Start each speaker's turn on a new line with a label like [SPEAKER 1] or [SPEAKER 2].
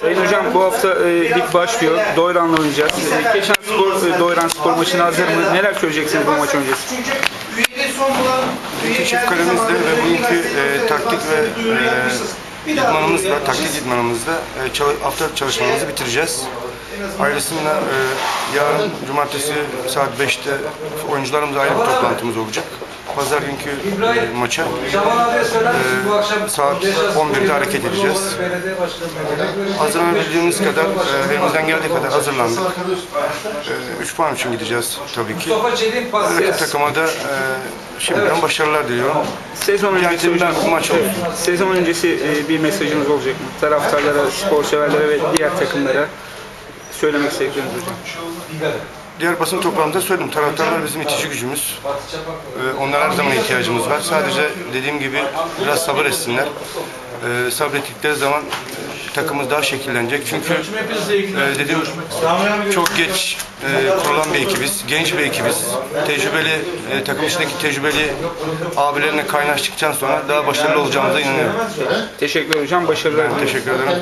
[SPEAKER 1] Sayın Hocam bu hafta e, lig başlıyor. Doyran'la oynayacağız. E, Geçen spor, e, Doyran spor maçına hazır mı? Neler söyleyeceksiniz bu maç öncesi?
[SPEAKER 2] İki çift kalemizle ve bugünkü e, taktik ve e, idmanımızla, taktik idmanımızla e, çal- hafta çalışmamızı bitireceğiz. Ayrısıyla e, yarın cumartesi saat 5'te oyuncularımızla ayrı bir toplantımız olacak. Pazar günkü e, maça e, saat 11'de hareket edeceğiz. Hazırlanabildiğimiz kadar, e, elimizden geldiği kadar hazırlandık. 3 puan için gideceğiz tabii ki. Rakip takıma da e, şimdiden başarılar diliyorum.
[SPEAKER 1] Sezon öncesi
[SPEAKER 2] maç olsun.
[SPEAKER 1] sezon öncesi e, bir mesajınız olacak mı? Taraftarlara, spor severlere ve diğer takımlara söylemek istedikleriniz hocam.
[SPEAKER 2] Diğer basın toplantısında söyledim. Taraftarlar bizim itici gücümüz. Ee, onlara her zaman ihtiyacımız var. Sadece dediğim gibi biraz sabır etsinler. Ee, sabrettikleri zaman e, takımımız daha şekillenecek. Çünkü e, dediğim çok geç e, kurulan bir ekibiz. Genç bir ekibiz. Tecrübeli, e, takım içindeki tecrübeli abilerine kaynaştıktan sonra daha başarılı olacağımıza inanıyorum.
[SPEAKER 1] Teşekkürler hocam. Başarılar.
[SPEAKER 2] Teşekkür ederim.